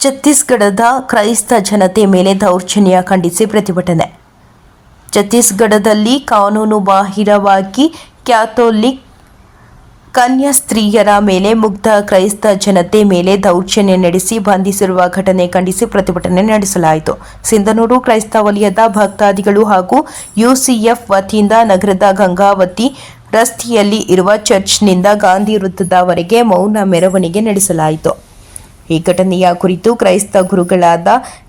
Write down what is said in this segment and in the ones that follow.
ಛತ್ತೀಸ್ಗಢದ ಕ್ರೈಸ್ತ ಜನತೆ ಮೇಲೆ ದೌರ್ಜನ್ಯ ಖಂಡಿಸಿ ಪ್ರತಿಭಟನೆ. ಛತ್ತೀಸ್ಗಢದಲ್ಲಿ ಕಾನೂನು ಬಾಹಿರವಾಗಿ ಕ್ಯಾಥೋಲಿಕ್ ಕನ್ಯಾ ಸ್ತ್ರೀಯರ ಮೇಲೆ ಮುಗ್ಧ ಕ್ರೈಸ್ತ ಜನತೆ ಮೇಲೆ ದೌರ್ಜನ್ಯ ನಡೆಸಿ ಬಂಧಿಸಿರುವ ಘಟನೆ ಖಂಡಿಸಿ ಪ್ರತಿಭಟನೆ ನಡೆಸಲಾಯಿತು. ಸಿಂಧನೂರು ಕ್ರೈಸ್ತ ವಲಯದ ಭಕ್ತಾದಿಗಳು ಹಾಗೂ ಯುಸಿಎಫ್ ವತಿಯಿಂದ ನಗರದ ಗಂಗಾವತಿ ರಸ್ತೆಯಲ್ಲಿ ಇರುವ ಚರ್ಚ್ನಿಂದ ಗಾಂಧಿ ವೃತ್ತದವರೆಗೆ ಮೌನ ಮೆರವಣಿಗೆ ನಡೆಸಲಾಯಿತು. ಈ ಘಟನೆಯ ಕುರಿತು ಕ್ರೈಸ್ತ ಗುರುಗಳಾದ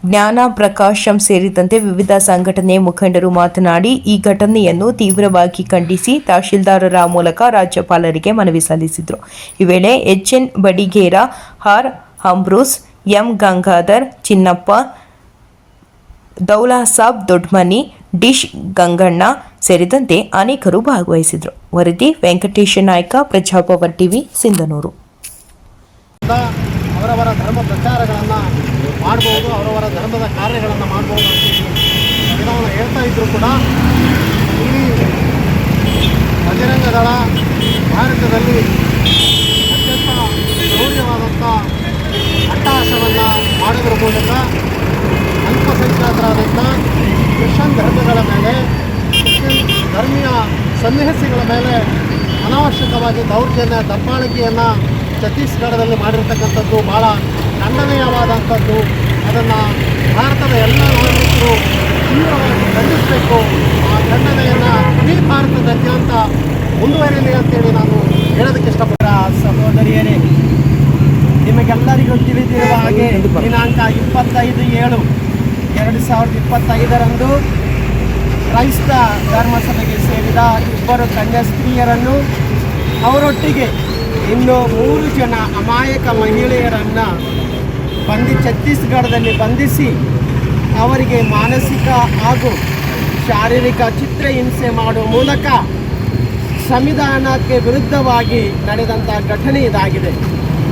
ಜ್ಞಾನ ಪ್ರಕಾಶಂ ಸೇರಿದಂತೆ ವಿವಿಧ ಸಂಘಟನೆ ಮುಖಂಡರು ಮಾತನಾಡಿ, ಈ ಘಟನೆಯನ್ನು ತೀವ್ರವಾಗಿ ಖಂಡಿಸಿ ತಹಶೀಲ್ದಾರರ ಮೂಲಕ ರಾಜ್ಯಪಾಲರಿಗೆ ಮನವಿ ಸಲ್ಲಿಸಿದರು. ಈ ವೇಳೆ H N Badiger R Ambrose M Gangadhar, Chinnappa Daulasab Dodmani, dish Ganganna ಸೇರಿದಂತೆ ಅನೇಕರು ಭಾಗವಹಿಸಿದರು. ವರದಿ ವೆಂಕಟೇಶ ನಾಯ್ಕ, ಪ್ರಜಾಪವರ್ ಟಿವಿ, ಸಿಂಧನೂರು. ಅವರವರ ಧರ್ಮ ಪ್ರಚಾರಗಳನ್ನು ಮಾಡ್ಬೋದು, ಅವರವರ ಧರ್ಮದ ಕಾರ್ಯಗಳನ್ನು ಮಾಡ್ಬೋದು ಅಂತ ಹೇಳ್ತಾ ಇದ್ದರೂ ಕೂಡ. ಈ ಬಜರಂಗ ಭಾರತದಲ್ಲಿ ಅತ್ಯಂತ ಗೌರ್ಯವಾದಂಥ ಅಟ್ಟಹಾಸವನ್ನು ಮಾಡೋದ್ರ ಮೂಲಕ ಅಲ್ಪಸಂಖ್ಯಾತರಾದಂಥ ಕ್ರಿಶ್ಚನ್ ಧರ್ಮಗಳ ಮೇಲೆ ಕ್ರಿಶ್ಚನ್ ಧರ್ಮೀಯ ಸನ್ಯಾಸಿಗಳ ಮೇಲೆ ಅನಾವಶ್ಯಕವಾಗಿ ದೌರ್ಜನ್ಯ, ದಬ್ಬಾಳಿಕೆಯನ್ನು ಛತ್ತೀಸ್ಗಢದಲ್ಲಿ ಮಾಡಿರ್ತಕ್ಕಂಥದ್ದು ಭಾಳ ಖಂಡನೀಯವಾದಂಥದ್ದು. ಅದನ್ನು ಭಾರತದ ಎಲ್ಲ ನಾಗರಿಕರು ತೀವ್ರವಾಗಿ ಖಂಡಿಸಬೇಕು. ಆ ಖಂಡನೆಯನ್ನು ಇಡೀ ಭಾರತದಾದ್ಯಂತ ಮುಂದುವರಿಯಲಿ ಅಂತೇಳಿ ನಾನು ಹೇಳೋದಕ್ಕೆ ಇಷ್ಟಪಡ ಸಹೋದರಿಯರೇ ನಿಮಗೆಲ್ಲರಿಗೂ ತಿಳಿದಿರುವ ಹಾಗೆ ದಿನಾಂಕ ಇಪ್ಪತ್ತೈದು ಏಳು ಎರಡು ಸಾವಿರದ ಇಪ್ಪತ್ತೈದರಂದು ಕ್ರೈಸ್ತ ಧರ್ಮಸಭೆಗೆ ಸೇರಿದ ಇಬ್ಬರು ಕನ್ಯಾಸ್ತ್ರೀಯರನ್ನು ಅವರೊಟ್ಟಿಗೆ ಇನ್ನು ಮೂರು ಜನ ಅಮಾಯಕ ಮಹಿಳೆಯರನ್ನು ಬಂಧಿ ಛತ್ತೀಸ್ಗಢದಲ್ಲಿ ಬಂಧಿಸಿ ಅವರಿಗೆ ಮಾನಸಿಕ ಹಾಗೂ ಶಾರೀರಿಕ ಚಿತ್ರಹಿಂಸೆ ಮಾಡುವ ಮೂಲಕ ಸಂವಿಧಾನಕ್ಕೆ ವಿರುದ್ಧವಾಗಿ ನಡೆದಂಥ ಘಟನೆ ಇದಾಗಿದೆ.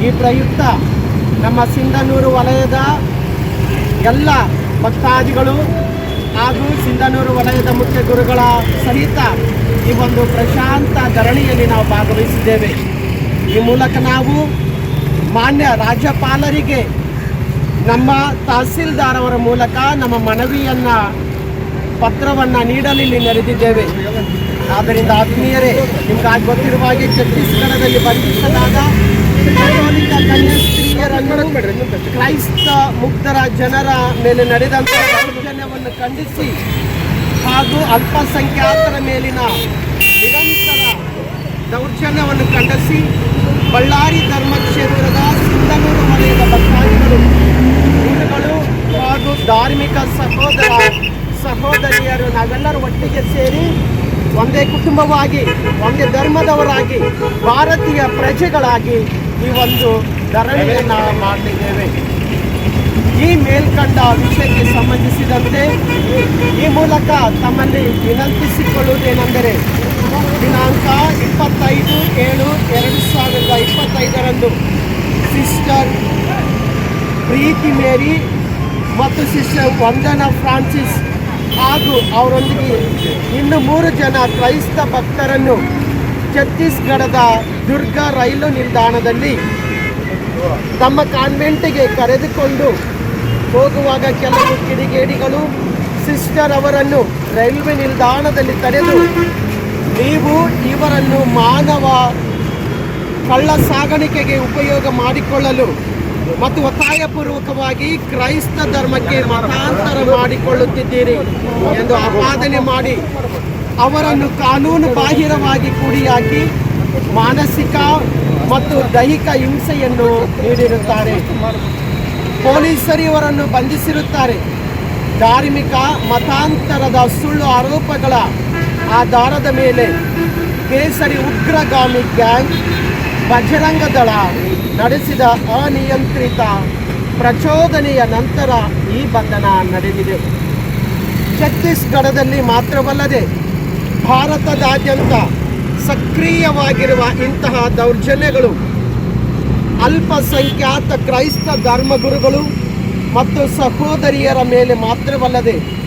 ಈ ಪ್ರಯುಕ್ತ ನಮ್ಮ ಸಿಂಧನೂರು ವಲಯದ ಎಲ್ಲ ಭಕ್ತಾದಿಗಳು ಹಾಗೂ ಸಿಂಧನೂರು ವಲಯದ ಮುಖ್ಯ ಗುರುಗಳ ಸಹಿತ ಈ ಒಂದು ಪ್ರಶಾಂತ ಧರಣಿಯಲ್ಲಿ ನಾವು ಭಾಗವಹಿಸಿದ್ದೇವೆ. ಈ ಮೂಲಕ ನಾವು ಮಾನ್ಯ ರಾಜ್ಯಪಾಲರಿಗೆ ನಮ್ಮ ತಹಸೀಲ್ದಾರ್ ಅವರ ಮೂಲಕ ನಮ್ಮ ಮನವಿಯನ್ನು, ಪತ್ರವನ್ನು ನೀಡಲು ಇಲ್ಲಿ ನೆರೆದಿದ್ದೇವೆ. ಆದ್ದರಿಂದ ಆತ್ಮೀಯರೇ ನಿಮ್ಗಾಗಿ ಗೊತ್ತಿರುವ ಹಾಗೆ ಛತ್ತೀಸ್ಗಢದಲ್ಲಿ ಬಂಧಿಸಲಾದ ಕ್ರೈಸ್ತ ಮುಕ್ತರ ಜನರ ಮೇಲೆ ನಡೆದಂತಹ ದೌರ್ಜನ್ಯವನ್ನು ಖಂಡಿಸಿ ಹಾಗೂ ಅಲ್ಪಸಂಖ್ಯಾತರ ಮೇಲಿನ ನಿರಂತರ ದೌರ್ಜನ್ಯವನ್ನು ಖಂಡಿಸಿ ಬಳ್ಳಾರಿ ಧರ್ಮಕ್ಷೇತ್ರದ ಸಿಂಧನೂರು ವಲಯದ ಭಕ್ತಾದಿಗಳು ಹಿಂದೂಗಳು ಹಾಗೂ ಧಾರ್ಮಿಕ ಸಹೋದರ ಸಹೋದರಿಯರು ನಾವೆಲ್ಲರೂ ಒಟ್ಟಿಗೆ ಸೇರಿ ಒಂದೇ ಕುಟುಂಬವಾಗಿ, ಒಂದೇ ಧರ್ಮದವರಾಗಿ, ಭಾರತೀಯ ಪ್ರಜೆಗಳಾಗಿ ಈ ಒಂದು ಧರಣಿಯನ್ನು ಮಾಡಲಿದ್ದೇವೆ ಈ ಮೇಲ್ಕಂಡ ವಿಷಯಕ್ಕೆ ಸಂಬಂಧಿಸಿದಂತೆ ಈ ಮೂಲಕ ತಮ್ಮಲ್ಲಿ ವಿನಂತಿಸಿಕೊಳ್ಳುವುದೇನೆಂದರೆ ದಿನಾಂಕ ಇಪ್ಪತ್ತೈದು ಏಳು ಎರಡು ಸಾವಿರದ ಇಪ್ಪತ್ತೈದರಂದು. ಸಿಸ್ಟರ್ ಪ್ರೀತಿ ಮೇರಿ ಮತ್ತು ಸಿಸ್ಟರ್ ವಂದನಾ ಫ್ರಾನ್ಸಿಸ್ ಹಾಗೂ ಅವರೊಂದಿಗೆ ಇನ್ನು ಮೂರು ಜನ ಕ್ರೈಸ್ತ ಭಕ್ತರನ್ನು ಛತ್ತೀಸ್ಗಢದ ದುರ್ಗ ರೈಲು ನಿಲ್ದಾಣದಲ್ಲಿ ತಮ್ಮ ಕಾನ್ವೆಂಟಿಗೆ ಕರೆದುಕೊಂಡು ಹೋಗುವಾಗ ಕೆಲವು ಕಿಡಿಗೇಡಿಗಳು ಸಿಸ್ಟರ್ ಅವರನ್ನು ರೈಲ್ವೆ ನಿಲ್ದಾಣದಲ್ಲಿ ತಡೆದು ನೀವು ಇವರನ್ನು ಮಾನವ ಕಳ್ಳ ಸಾಗಾಣಿಕೆಗೆ ಉಪಯೋಗ ಮಾಡಿಕೊಳ್ಳಲು ಮತ್ತು ಒತ್ತಾಯಪೂರ್ವಕವಾಗಿ ಕ್ರೈಸ್ತ ಧರ್ಮಕ್ಕೆ ಮತಾಂತರ ಮಾಡಿಕೊಳ್ಳುತ್ತಿದ್ದೀರಿ ಎಂದು ಆಪಾದನೆ ಮಾಡಿ ಅವರನ್ನು ಕಾನೂನು ಬಾಹಿರವಾಗಿ ಕೂಡಿಯಾಕಿ ಮಾನಸಿಕ ಮತ್ತು ದೈಹಿಕ ಹಿಂಸೆಯನ್ನು ನೀಡಿರುತ್ತಾರೆ. ಪೊಲೀಸರು ಇವರನ್ನು ಬಂಧಿಸಿರುತ್ತಾರೆ. ಧಾರ್ಮಿಕ ಮತಾಂತರದ ಸುಳ್ಳು ಆರೋಪಗಳ ಆಧಾರದ ಮೇಲೆ ಕೇಸರಿ ಉಗ್ರಗಾಮಿ ಗ್ಯಾಂಗ್ ಬಜರಂಗ ದಳ ನಡೆಸಿದ ಅನಿಯಂತ್ರಿತ ಪ್ರಚೋದನೆಯ ನಂತರ ಈ ಬಂಧನ ನಡೆದಿದೆ. ಛತ್ತೀಸ್ಗಢದಲ್ಲಿ ಮಾತ್ರವಲ್ಲದೆ ಭಾರತದಾದ್ಯಂತ ಸಕ್ರಿಯವಾಗಿರುವ ಇಂತಹ ದೌರ್ಜನ್ಯಗಳು ಅಲ್ಪಸಂಖ್ಯಾತ ಕ್ರೈಸ್ತ ಧರ್ಮಗುರುಗಳು ಮತ್ತು ಸಹೋದರಿಯರ ಮೇಲೆ ಮಾತ್ರವಲ್ಲದೆ